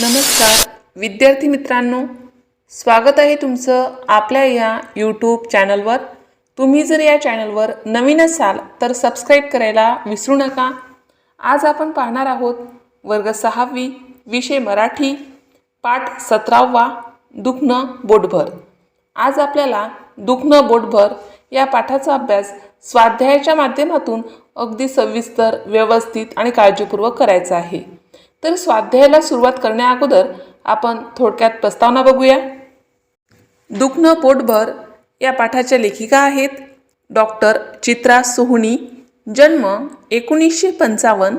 नमस्कार. विद्यार्थी मित्रांनो स्वागत आहे तुमचं आपल्या या यूट्यूब चॅनलवर तुम्ही जर या चॅनलवर नवीन असाल तर सबस्क्राईब करायला विसरू नका. आज आपण पाहणार आहोत वर्ग सहावी विषय मराठी पाठ सतरावा दुखणं बोटभर. आज आपल्याला दुखणं बोटभर या पाठाचा अभ्यास स्वाध्यायाच्या माध्यमातून अगदी सविस्तर व्यवस्थित आणि काळजीपूर्वक करायचा आहे. तर स्वाध्यायाला सुरुवात करण्या अगोदर आपण थोडक्यात प्रस्तावना बघूया. दुखणं पोटभर या पाठाच्या लेखिका आहेत डॉक्टर चित्रा सोहनी जन्म एकोणीसशे पंचावन्न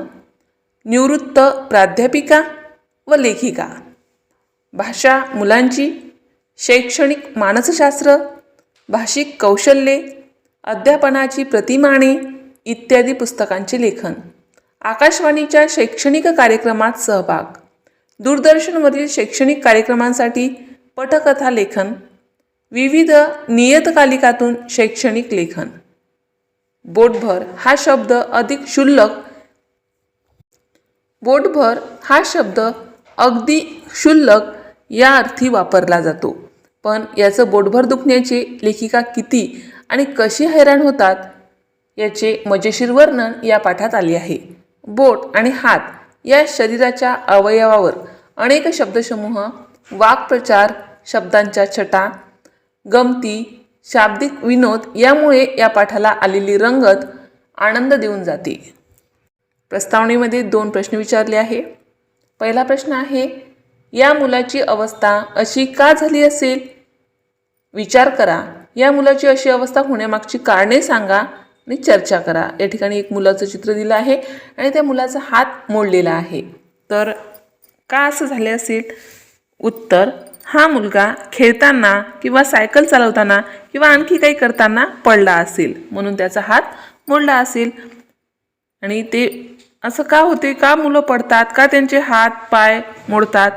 निवृत्त प्राध्यापिका व लेखिका. भाषा मुलांची शैक्षणिक मानसशास्त्र भाषिक कौशल्ये अध्यापनाची प्रतिमाने इत्यादी पुस्तकांचे लेखन. आकाशवाणीच्या शैक्षणिक कार्यक्रमात सहभाग. दूरदर्शनवरील शैक्षणिक कार्यक्रमांसाठी पटकथा लेखन विविध नियतकालिकातून शैक्षणिक लेखन. बोटभर हा शब्द अधिक क्षुल्लक बोटभर हा शब्द अगदी क्षुल्लक या अर्थी वापरला जातो. पण याचं बोटभर दुखण्याचे लेखिका किती आणि कशी हैराण होतात याचे मजेशीर वर्णन या पाठात आले आहे. बोट आणि हात या शरीराच्या अवयवावर अनेक शब्दसमूह वाक्प्रचार शब्दांच्या छटा गमती शाब्दिक विनोद यामुळे या पाठाला आलेली रंगत आनंद देऊन जाते. प्रस्तावनेमध्ये दोन प्रश्न विचारले आहे. पहिला प्रश्न आहे या मुलाची अवस्था अशी का झाली असेल? विचार करा. या मुलाची अशी अवस्था होण्यामागची कारणे सांगा. आणि चर्चा करा. या ठिकाणी एक मुलाचं चित्र दिलं आहे आणि त्या मुलाचा हात मोडलेला आहे. तर का असं झाले असेल? उत्तर हा मुलगा खेळताना किंवा सायकल चालवताना किंवा आणखी काही करताना पडला असेल. म्हणून त्याचा हात मोडला असेल. आणि ते असं का होते? का मुलं पडतात? का त्यांचे हात पाय मोडतात?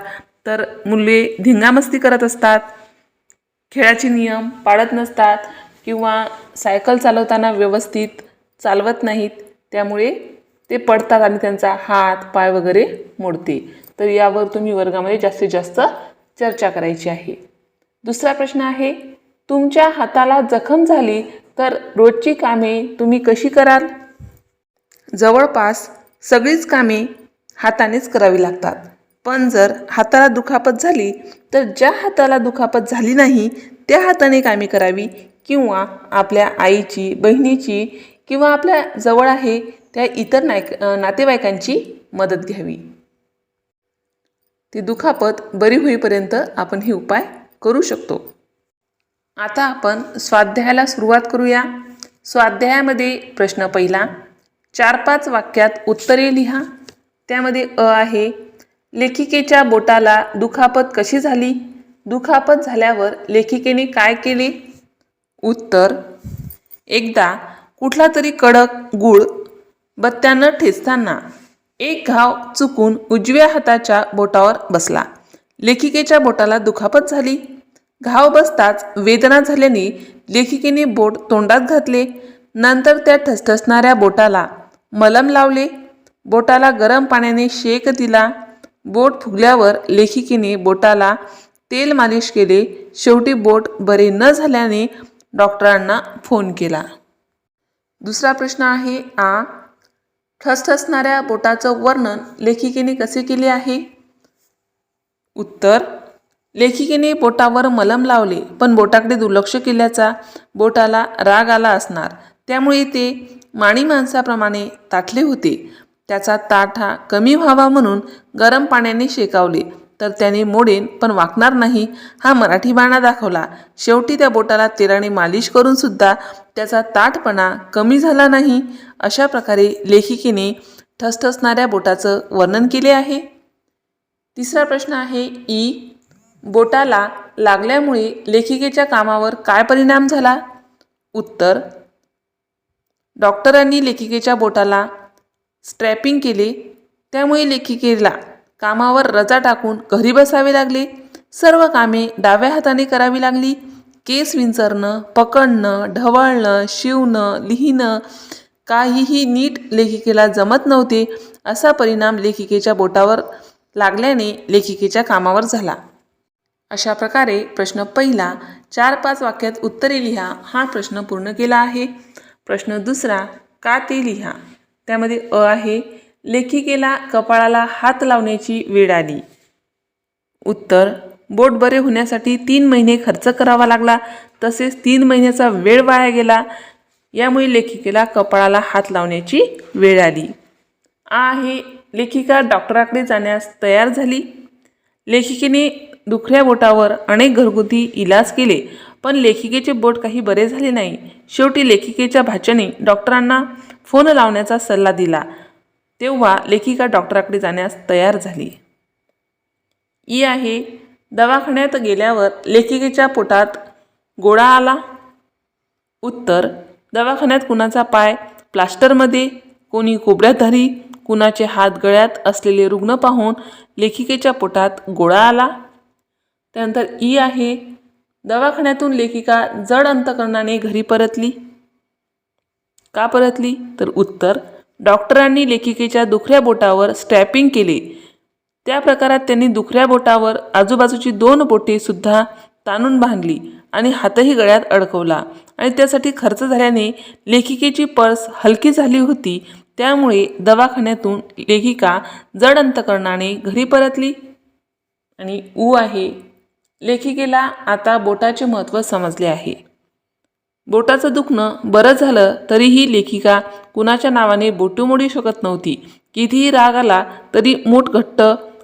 तर मुले धिंगामस्ती करत असतात. खेळाचे नियम पाळत नसतात. किंवा सायकल चालवताना व्यवस्थित चालवत नाहीत त्यामुळे ते पडतात आणि त्यांचा हात पाय वगैरे मोडते. तर यावर तुम्ही वर्गामध्ये जास्तीत जास्त चर्चा करायची आहे. दुसरा प्रश्न आहे तुमच्या हाताला जखम झाली तर रोजची कामे तुम्ही कशी कराल? जवळपास सगळीच कामे हातानेच करावी लागतात. पण जर हाताला दुखापत झाली तर ज्या हाताला दुखापत झाली नाही त्या हाताने कामे करावी किंवा आपल्या आईची बहिणीची किंवा आपल्या जवळ आहे त्या इतर नायक नातेवाईकांची मदत घ्यावी. ती दुखापत बरी होईपर्यंत आपण हे उपाय करू शकतो. आता आपण स्वाध्यायाला सुरुवात करूया. स्वाध्यायामध्ये प्रश्न पहिला चार पाच वाक्यात उत्तरे लिहा. त्यामध्ये अ आहे लेखिकेच्या बोटाला दुखापत कशी झाली? दुखापत झाल्यावर लेखिकेने काय केले? उत्तर एकदा कुठला तरी कडक गुळ बत्त्यानं ठेचताना एक घाव चुकून उजव्या हाताच्या बोटावर बसला. लेखिकेच्या बोटाला दुखापत झाली. घाव बसताच वेदना झाल्याने लेखिकेने बोट तोंडात घातले. नंतर त्या ठसठसणाऱ्या बोटाला मलम लावले. बोटाला गरम पाण्याने शेक दिला. बोट फुगल्यावर लेखिकेने बोटाला तेल मालिश केले. शेवटी बोट बरे न झाल्याने डॉक्टरांना फोन केला. दुसरा प्रश्न आहे आ ठसठसणाऱ्या बोटाचं वर्णन लेखिकेने कसे केले आहे? उत्तर लेखिकेने बोटावर मलम लावले पण बोटाकडे दुर्लक्ष केल्याचा बोटाला राग आला असणार. त्यामुळे ते माणी माणसाप्रमाणे ताठले होते. त्याचा ताठ हा कमी व्हावा म्हणून गरम पाण्याने शेकावले. तर त्याने मोडेन पण वाकणार नाही. हा मराठी बाणा दाखवला. शेवटी त्या बोटाला तेराने मालिश करून सुद्धा त्याचा ताटपणा कमी झाला नाही. अशा प्रकारे लेखिकेने ठसठसणाऱ्या बोटाचं वर्णन केले आहे. तिसरा प्रश्न आहे ई. बोटाला लागल्यामुळे लेखिकेच्या कामावर काय परिणाम झाला? उत्तर. डॉक्टरांनी लेखिकेच्या बोटाला स्ट्रॅपिंग केले. त्यामुळे लेखिकेला कामावर रजा टाकून घरी बसावे लागले. सर्व कामे डाव्या हाताने करावी लागली. केस विंचरणं पकडणं ढवळणं शिवणं लिहिणं काहीही नीट लेखिकेला जमत नव्हते असा परिणाम लेखिकेच्या बोटावर लागल्याने लेखिकेच्या कामावर झाला. अशा प्रकारे प्रश्न पहिला चार पाच वाक्यात उत्तरे लिहा हा प्रश्न पूर्ण केला आहे. प्रश्न दुसरा का ते लिहा? त्यामध्ये अ आहे. लेखिकेला कपाळाला हात लावण्याची वेळ आली. उत्तर बोट बरे होण्यासाठी तीन महिने खर्च करावा लागला. तसेच तीन महिन्याचा वेळ वाया गेला. यामुळे लेखिकेला कपाळाला हात लावण्याची वेळ आली. आ आहे लेखिका डॉक्टराकडे जाण्यास तयार झाली. लेखिकेने दुखऱ्या बोटावर अनेक घरगुती इलाज केले पण लेखिकेचे बोट काही बरे झाले नाही. शेवटी लेखिकेच्या भाच्याने डॉक्टरांना फोन लावण्याचा सल्ला दिला. तेव्हा लेखिका डॉक्टराकडे जाण्यास तयार झाली. ई आहे दवाखान्यात गेल्यावर लेखिकेच्या पोटात गोळा आला. उत्तर दवाखान्यात कुणाचा पाय प्लास्टरमध्ये कोणी कोबऱ्यात धरी कुणाचे हात गळ्यात असलेले रुग्ण पाहून लेखिकेच्या पोटात गोळा आला. त्यानंतर ई आहे दवाखान्यातून लेखिका जड अंतकरणाने घरी परतली. का परतली? तर उत्तर डॉक्टरांनी लेखिकेच्या दुखऱ्या बोटावर स्टॅपिंग केले. त्या प्रकारात त्यांनी दुखऱ्या बोटावर आजूबाजूची दोन बोटे सुद्धा ताणून बांधली आणि हातही गळ्यात अडकवला. आणि त्यासाठी खर्च झाल्याने लेखिकेची पर्स हलकी झाली होती. त्यामुळे दवाखान्यातून लेखिका जड अंतकरणाने घरी परतली. आणि ऊ आहे. लेखिकेला आता बोटाचे महत्त्व समजले आहे. बोटाचं दुखणं बरं झालं तरीही लेखिका कुणाच्या नावाने बोटू मोडू शकत नव्हती. कितीही राग आला तरी मूठ घट्ट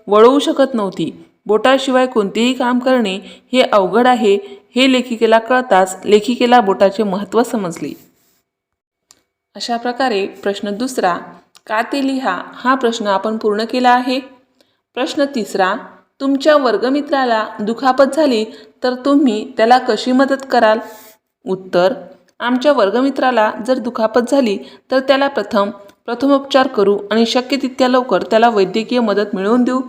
वळवू शकत नव्हती. बोटाशिवाय कोणतेही काम करणे हे अवघड आहे हे लेखिकेला कळताच लेखिकेला बोटाचे महत्त्व समजले. अशा प्रकारे प्रश्न दुसरा का ते लिहा? हा प्रश्न आपण पूर्ण केला आहे. प्रश्न तिसरा तुमच्या वर्गमित्राला दुखापत झाली तर तुम्ही त्याला कशी मदत कराल? उत्तर आमच्या वर्गमित्राला जर दुखापत झाली तर त्याला प्रथम प्रथमोपचार करू आणि शक्य तितक्या लवकर त्याला वैद्यकीय मदत मिळवून देऊ.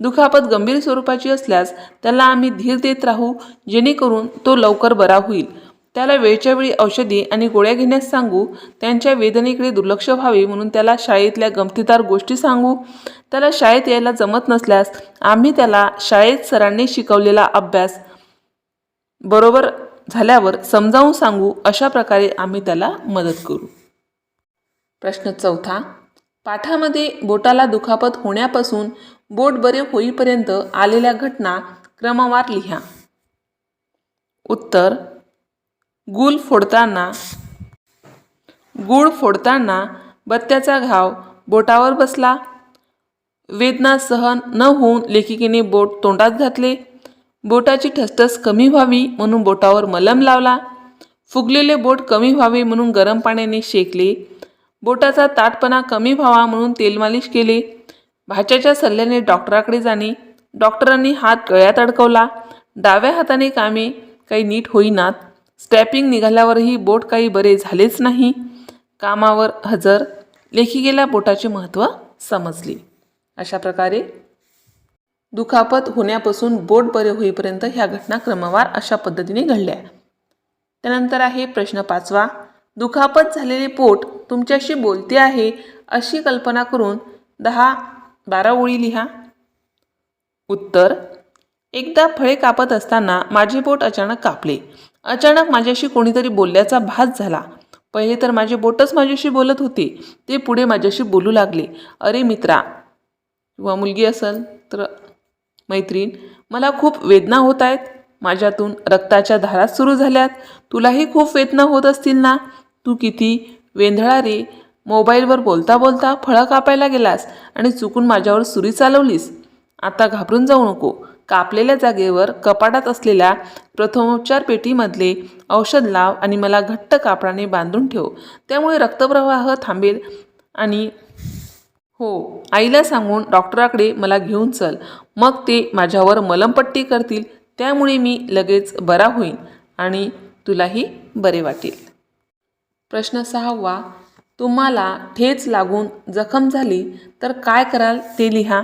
दुखापत गंभीर स्वरूपाची असल्यास त्याला आम्ही धीर देत राहू जेणेकरून तो लवकर बरा होईल. त्याला वेळच्या वेळी औषधी आणि गोळ्या घेण्यास सांगू त्यांच्या वेदनेकडे दुर्लक्ष व्हावे म्हणून त्याला शाळेतल्या गमतीदार गोष्टी सांगू. त्याला शाळेत यायला जमत नसल्यास आम्ही त्याला शाळेत सरांनी शिकवलेला अभ्यास बरोबर झाल्यावर समजावून सांगू अशा प्रकारे आम्ही त्याला मदत करू. प्रश्न चौथा. पाठामध्ये बोटाला दुखापत होण्यापासून बोट बरे होईपर्यंत आलेल्या घटना क्रमवार लिहा. उत्तर. गुल फोडताना गुळ फोडताना बत्त्याचा घाव बोटावर बसला. वेदना सहन न होऊन लेखिकेने बोट तोंडात घातले. बोटाची ठसठस कमी व्हावी म्हणून बोटावर मलम लावला. फुगलेले बोट कमी व्हावे म्हणून गरम पाण्याने शेकले. बोटाचा ताटपणा कमी व्हावा म्हणून तेल मालिश केले. भाच्याच्या सल्ल्याने डॉक्टराकडे जाणे. डॉक्टरांनी हात गळ्यात अडकवला. डाव्या हाताने कामे काही नीट होईनात. स्टॅपिंग निघाल्यावरही बोट काही बरे झालेच नाही. कामावर हजर. लेखिकेला बोटाचे महत्त्व समजले. अशा प्रकारे दुखापत होण्यापासून बोट बरे होईपर्यंत ह्या घटना क्रमवार अशा पद्धतीने घडल्या. त्यानंतर आहे प्रश्न पाचवा. दुखापत झालेले पोट तुमच्याशी बोलते आहे अशी कल्पना करून दहा बारा ओळी लिहा. उत्तर. एकदा फळे कापत असताना माझे बोट अचानक कापले. अचानक माझ्याशी कोणीतरी बोलल्याचा भास झाला. पहिले तर माझे बोटच माझ्याशी बोलत होते. ते पुढे माझ्याशी बोलू लागले. अरे मित्रा किंवा मुलगी असेल तर मैत्रीण मला खूप वेदना होत आहेत. माझ्यातून रक्ताच्या धारा सुरू झाल्यात. तुलाही खूप वेदना होत असतील ना? तू किती वेंधळा रे. मोबाईलवर बोलता बोलता फळं कापायला गेलास आणि चुकून माझ्यावर सुरी चालवलीस. आता घाबरून जाऊ नको. कापलेल्या जागेवर कपाटात असलेल्या प्रथमोपचार पेटीमधले औषध लाव आणि मला घट्ट कापडाने बांधून ठेव. त्यामुळे रक्तप्रवाह थांबेल आणि हो आईला सांगून डॉक्टराकडे मला घेऊन चल. मग ते माझ्यावर मलमपट्टी करतील त्यामुळे मी लगेच बरा होईन आणि तुलाही बरे वाटेल. प्रश्न सहावा तुम्हाला ठेच लागून जखम झाली तर काय कराल ते लिहा.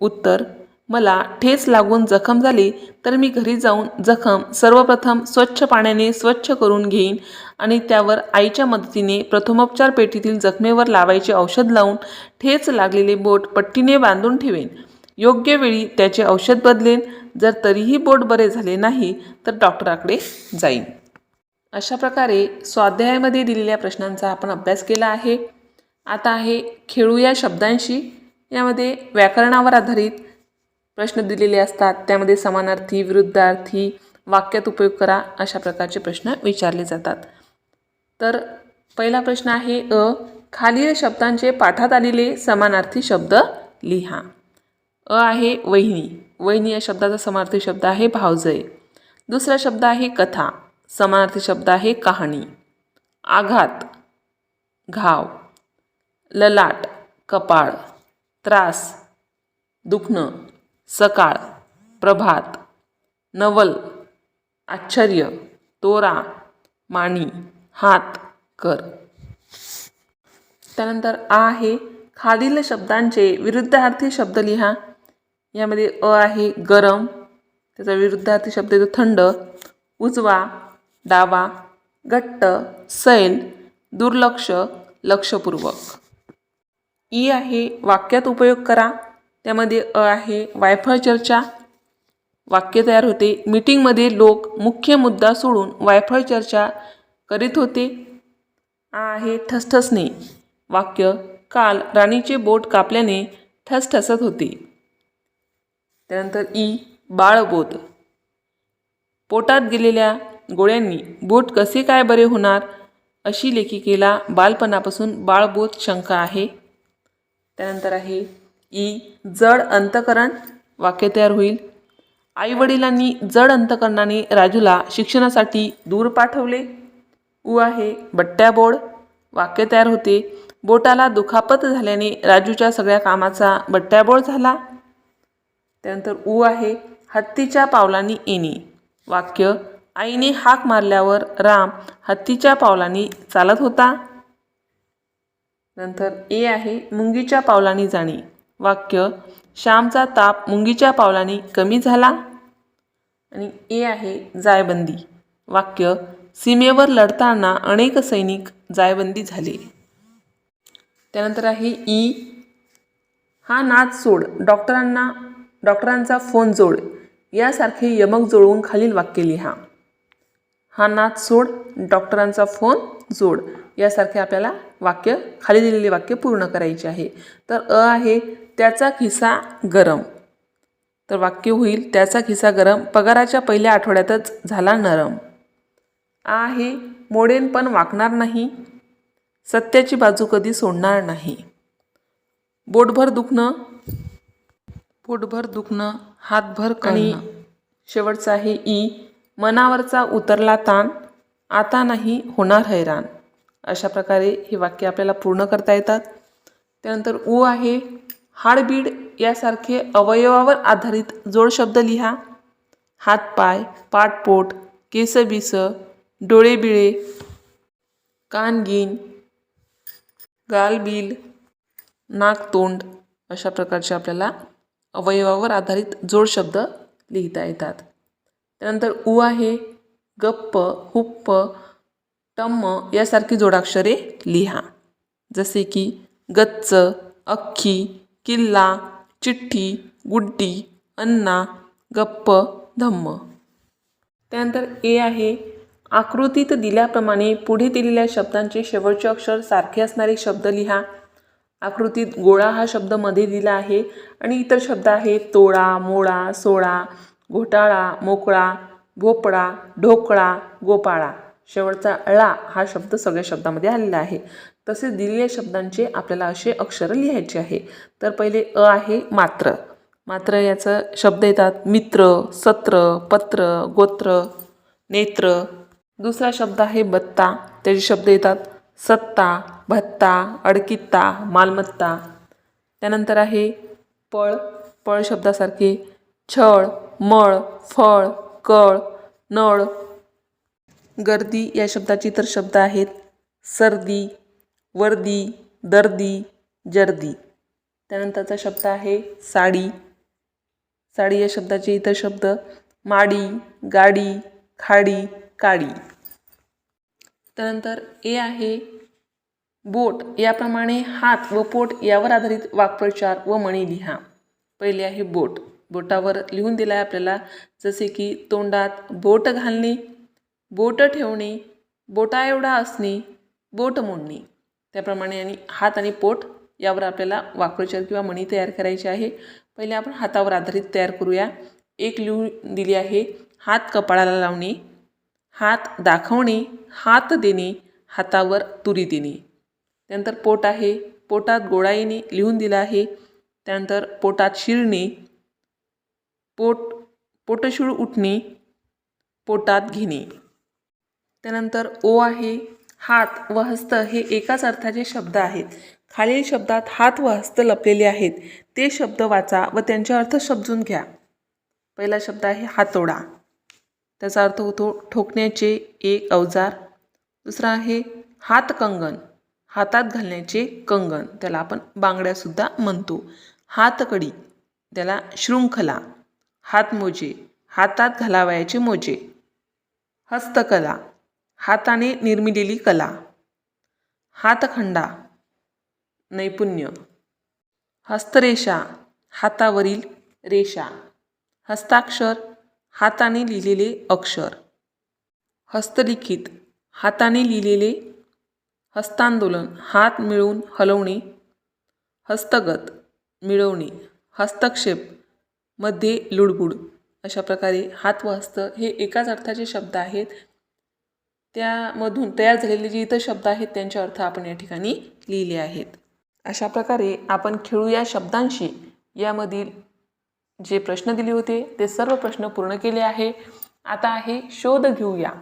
उत्तर मला ठेच लागून जखम झाली तर मी घरी जाऊन जखम सर्वप्रथम स्वच्छ पाण्याने स्वच्छ करून घेईन आणि त्यावर आईच्या मदतीने प्रथमोपचार पेटीतील जखमेवर लावायचे औषध लावून ठेच लागलेले बोट पट्टीने बांधून ठेवेन. योग्य वेळी त्याचे औषध बदलेन. जर तरीही बोट बरे झाले नाही तर डॉक्टराकडे जाईन. अशा प्रकारे स्वाध्यायामध्ये दिलेल्या प्रश्नांचा आपण अभ्यास केला आहे. आता आहे खेळू या शब्दांशी. यामध्ये व्याकरणावर आधारित प्रश्न दिलेले असतात. त्यामध्ये समानार्थी विरुद्धार्थी वाक्यात उपयोग करा अशा प्रकारचे प्रश्न विचारले जातात. तर पहिला प्रश्न आहे अ. खालील शब्दांचे पाठात आलेले समानार्थी शब्द लिहा. अ आहे वहिनी. वहिनी या शब्दाचा समानार्थी शब्द आहे भावजय. दुसरा शब्द आहे कथा. समानार्थी शब्द आहे कहाणी. आघात. घाव. ललाट. कपाळ. त्रास. दुखणं. सकाळ. प्रभात. नवल. आश्चर्य. तोरा. माणी. हात. कर. त्यानंतर आ आहे खालील शब्दांचे विरुद्धार्थी शब्द लिहा. यामध्ये अ आहे गरम त्याचा विरुद्धार्थी शब्द येतो थंड उजवा डावा घट्ट सैल दुर्लक्ष लक्षपूर्वक. ई आहे वाक्यात उपयोग करा त्यामध्ये अ आहे वायफळ चर्चा. वाक्य तयार होते. मीटिंगमध्ये लोक मुख्य मुद्दा सोडून वायफळ चर्चा करीत होते. आ आहे ठसठसणे. वाक्य काल राणीचे बोट कापल्याने ठसठसत होते. त्यानंतर ई बाळबोध. पोटात गेलेल्या गोळ्यांनी बोट कसे काय बरे होणार? अशी लेखिकेला बालपणापासून बाळबोध शंका आहे. त्यानंतर आहे ई जड अंतकरण वाक्य तयार होईल. आईवडिलांनी जड अंतकरणाने राजूला शिक्षणासाठी दूर पाठवले. उ आहे बट्ट्या वाक्य तयार होते. बोटाला दुखापत झाल्याने राजूच्या सगळ्या कामाचा बट्ट्याबोळ झाला. त्यानंतर उ आहे हत्तीच्या पावलांनी येणे वाक्य आईने हाक मारल्यावर राम हत्तीच्या पावलांनी चालत होता. नंतर ए आहे मुंगीच्या पावलांनी जाणे. वाक्य श्यामचा ताप मुंगीच्या पावलांनी कमी झाला. आणि ए आहे जायबंदी. वाक्य सीमेवर लढताना अनेक सैनिक जायबंदी झाले. त्यानंतर आहे ई. हा नाच सोड. डॉक्टरांना डॉक्टरांचा फोन जोड. यासारखे यमक जोडवून खालील वाक्य लिहा. हा नाच सोड डॉक्टरांचा फोन जोड. यासारखे आपल्याला वाक्य खाली दिलेले वाक्य पूर्ण करायचे आहे. तर अ आहे त्याचा खिसा गरम. तर वाक्य होईल त्याचा खिसा गरम. पगाराच्या पहिल्या आठवड्यातच झाला नरम. आ आहे मोडेन पण वाकणार नाही. सत्याची बाजू कधी सोडणार नाही. बोटभर दुखणं पोटभर दुखणं हातभर आणि शेवटचं आहे ई. मनावरचा उतरला ताण आता नाही होणार हैराण अशा प्रकारे ही वाक्य आपल्याला पूर्ण करता येतात. त्यानंतर उ आहे हाडबीड यासारखे अवयवावर आधारित जोड शब्द लिहा. हातपाय पाठपोट केसबिस डोळेबिळे कानगीन गालबील नाकतोंड अशा प्रकारचे आपल्याला अवयवावर आधारित जोड शब्द लिहिता येतात. त्यानंतर उ आहे गप्प हुप्प टम्म यासारखी जोडाक्षरे लिहा. जसे की गच्च अख्खी किल्ला चिठ्ठी गुड्डी अन्ना गप्प धम्म. त्यानंतर ए आहे आकृतीत दिल्याप्रमाणे पुढे दिलेल्या शब्दांचे शेवटचे अक्षर सारखे असणारे शब्द लिहा. आकृतीत गोळा हा शब्दमध्ये दिला आहे आणि इतर शब्द आहेत तोळा मोळा सोळा घोटाळा मोकळा भोपळा ढोकळा गोपाळा. शेवटचा ळा हा शब्द सगळ्या शब्दामध्ये आलेला आहे. तसेच दिलेल्या शब्दांचे आपल्याला असे अक्षर लिहायचे आहे. तर पहिले अ आहे मात्र. मात्र याचं शब्द येतात मित्र सत्र पत्र गोत्र नेत्र. दुसरा शब्द आहे बत्ता. त्याचे शब्द येतात सत्ता भत्ता अडकित्ता मालमत्ता. त्यानंतर आहे पळ. पळ शब्दासारखे छळ मळ फळ कळ नळ. गर्दी या शब्दाचे इतर शब्द आहेत सर्दी वर्दी दर्दी जर्दी. त्यानंतरचा शब्द आहे साडी. साडी या शब्दाचे इतर शब्द माडी गाडी खाडी काडी. त्यानंतर ए आहे बोट याप्रमाणे हात व पोट यावर आधारित वाक्प्रचार व म्हणी लिहा. पहिले आहे बोट. बोटावर लिहून दिलं आहे आपल्याला जसे की तोंडात बोट घालणे बोट ठेवणे बोटा एवढा असणे बोट मोडणे. त्याप्रमाणे आणि हात आणि पोट यावर आपल्याला वाक्प्रचार किंवा म्हणी तयार करायची आहे. पहिले आपण हातावर आधारित तयार करूया. एक लिहून दिली आहे हात कपाळाला लावणे हात दाखवणे हात देणे हातावर तुरी देणे. त्यानंतर पोट आहे. पोटात गोडाईने लिहून दिलं आहे. त्यानंतर पोटात शिरणे. पोट पोटशूळ उठणे. पोटात घेणे. त्यानंतर ओ आहे. हात व हस्त हे एकाच अर्थाचे शब्द आहेत. खालील शब्दात हात व हस्त लपलेले आहेत. ते शब्द वाचा व त्यांचे अर्थ समजून घ्या. पहिला शब्द आहे हातोडा. त्याचा अर्थ होतो ठोकण्याचे एक अवजार. दुसरा आहे हातकंगन हातात घालण्याचे कंगण त्याला आपण बांगड्यासुद्धा म्हणतो. हातकडी त्याला शृंखला हातमोजे हातात घालावयाचे मोजे. हस्तकला हाताने निर्मिलेली कला. हातखंडा नैपुण्य. हस्तरेषा हातावरील रेषा. हस्ताक्षर हाताने लिहिलेले अक्षर. हस्तलिखित हाताने लिहिलेले हस्तांदोलन हात मिळवून हलवणे हस्तगत मिळवणे हस्तक्षेपमध्ये लुडबुड अशा प्रकारे हात व हस्त हे एकाच अर्थाचे शब्द आहेत. त्यामधून तयार झालेले जे इतर शब्द आहेत त्यांचे अर्थ आपण या ठिकाणी लिहिले आहेत. अशा प्रकारे आपण खेळू या शब्दांशी. यामधील जे प्रश्न दिले होते ते सर्व प्रश्न पूर्ण केले आहे. आता आहे शोध घेऊया.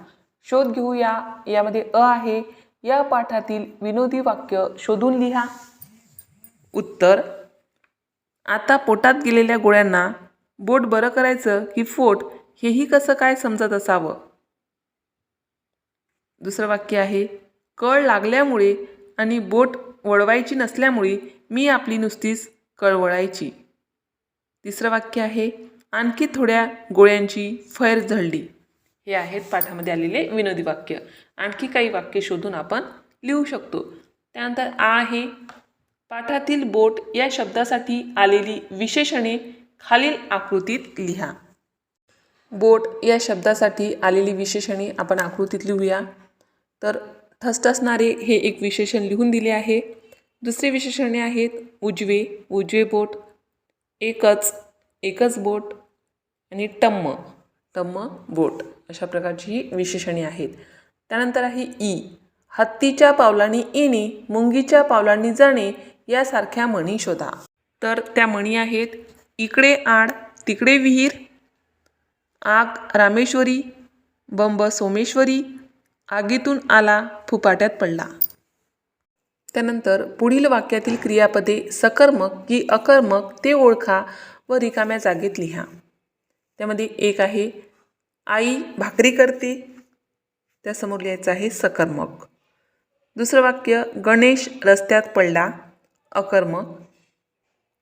शोध घेऊया. यामध्ये अ आहे. या पाठातील विनोदी वाक्य शोधून लिहा. उत्तर आता पोटात गेलेल्या गोळ्यांना बोट बरं करायचं की फोट हेही कसं काय समजत असावं? दुसरं वाक्य आहे कळ लागल्यामुळे आणि बोट वळवायची नसल्यामुळे मी आपली नुसतीच कळवळायची. तिसरं वाक्य आहे आणखी थोड्या गोळ्यांची फैर झळली. हे आहेत पाठामध्ये आलेले विनोदी वाक्य. आणखी काही वाक्य शोधून आपण लिहू शकतो. त्यानंतर आ आहे पाठातील बोट या शब्दासाठी आलेली विशेषणे खालील आकृतीत लिहा. बोट या शब्दासाठी आलेली विशेषणे आपण आकृतीत लिहूया. तर ठसठसणारे हे एक विशेषण लिहून दिले आहे. दुसरे विशेषणे आहेत उजवे उजवे बोट एकच एकच बोट आणि टम्म टम्म बोट. अशा प्रकारची ही विशेषणे आहेत. त्यानंतर आहे ई. हत्तीच्या पावलांनी येणे मुंगीच्या पावलांनी जाणे यासारख्या म्हणी शोधा. तर त्या म्हणी आहेत इकडे आड तिकडे विहीर आग रामेश्वरी बंब सोमेश्वरी आगीतून आला फुपाट्यात पडला. त्यानंतर पुढील वाक्यातील क्रियापदे सकर्मक की अकर्मक ते ओळखा व रिकाम्या जागेत लिहा. त्यामध्ये एक आहे आई भाकरी करते. त्यासमोर लिहायचं आहे सकर्मक. दुसरं वाक्य गणेश रस्त्यात पडला. अकर्मक.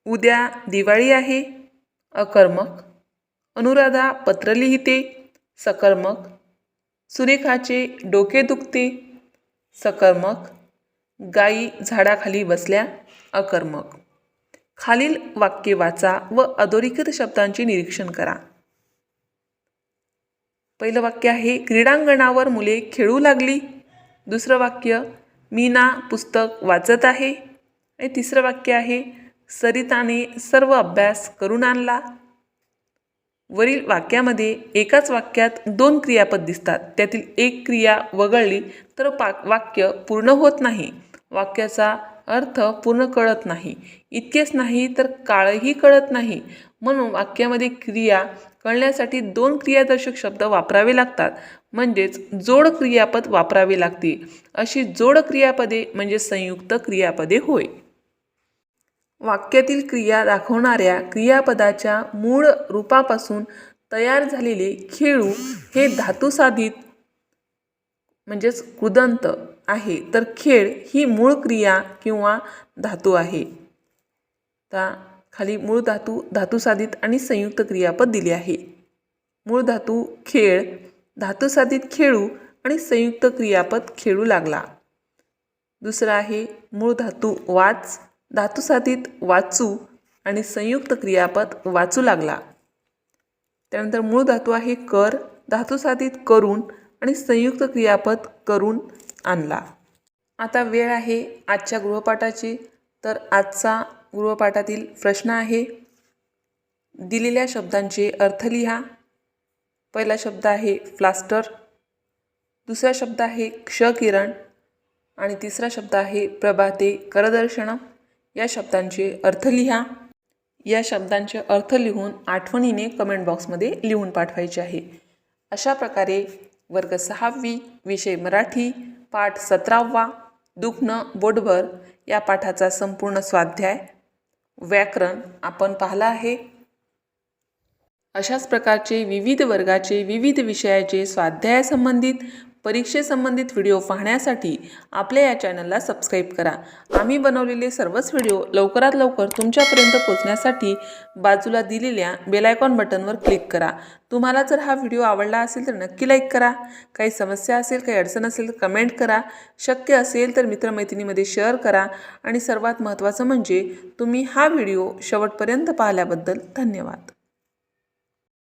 उद्या दिवाळी आहे. अकर्मक. अनुराधा पत्र लिहिते. सकर्मक. सुरेखाचे डोके दुखते. सकर्मक. गाई झाडाखाली बसल्या. अकर्मक. खालील वाक्य वाचा व अधोरेखित शब्दांचे निरीक्षण करा. पहिलं वाक्य आहे क्रीडांगणावर मुले खेळू लागली. दुसरं वाक्य मीना पुस्तक वाचत आहे. आणि तिसरं वाक्य आहे सरिताने सर्व अभ्यास करून आणला. वरील वाक्यामध्ये एकाच वाक्यात दोन क्रियापद दिसतात. त्यातील एक क्रिया वगळली तर पा वाक्य पूर्ण होत नाही. वाक्याचा अर्थ पूर्ण कळत नाही. इतकेच नाही तर काळही कळत नाही. म्हणून वाक्यामध्ये क्रिया कळण्यासाठी दोन क्रियादर्शक शब्द वापरावे लागतात. म्हणजेच जोड क्रियापद वापरावे लागते. अशी जोड क्रियापदे म्हणजे संयुक्त क्रियापदे होय. वाक्यातील क्रिया दाखवणाऱ्या क्रियापदाच्या मूळ रूपापासून तयार झालेले खेळू हे धातुसाधित म्हणजेच कृदंत आहे. तर खेळ ही मूळ क्रिया किंवा धातू आहे. ता खाली मूळ धातू धातुसाधित आणि संयुक्त क्रियापद दिले आहे. मूळ धातू खेळ धातुसाधित खेळू आणि संयुक्त क्रियापद खेळू लागला. दुसरं आहे मूळ धातू वाच धातुसाधित वाचू आणि संयुक्त क्रियापद वाचू लागला. त्यानंतर मूळ धातू आहे कर धातुसाधित करून आणि संयुक्त क्रियापद करून आणला. आता वेळ आहे आजच्या गृहपाठाची. तर आजचा पूर्वपाठातील प्रश्न आहे. दिलेल्या शब्दांचे अर्थ लिहा. पहिला शब्द आहे फ्लास्टर दुसरा शब्द आहे क्षकिरण. आणि तिसरा शब्द आहे प्रभाते करदर्शन. या शब्दांचे अर्थ लिहा. या शब्दांचे अर्थ लिहून आठवणीने कमेंट बॉक्समध्ये लिहून पाठवायचे आहे. अशा प्रकारे वर्ग सहावी विषय मराठी पाठ सतरावा दुखणं बोटभर या पाठाचा संपूर्ण स्वाध्याय व्याकरण आपण पाहिलं आहे. अशाच प्रकारचे विविध वर्गाचे विविध विषयाचे स्वाध्यायासंबंधित परीक्षेसंबंधित व्हिडिओ पाहण्यासाठी आपल्या या चॅनलला सबस्क्राईब करा. आम्ही बनवलेले सर्वच व्हिडिओ लवकरात लवकर तुमच्यापर्यंत पोहोचण्यासाठी बाजूला दिलेल्या बेलायकॉन बटनवर क्लिक करा. तुम्हाला जर हा व्हिडिओ आवडला असेल तर नक्की लाईक करा. काही समस्या असेल काही अडचण असेल तर कमेंट करा. शक्य असेल तर मित्रमैत्रिणीमध्ये शेअर करा. आणि सर्वात महत्त्वाचं म्हणजे तुम्ही हा व्हिडिओ शेवटपर्यंत पाहिल्याबद्दल धन्यवाद.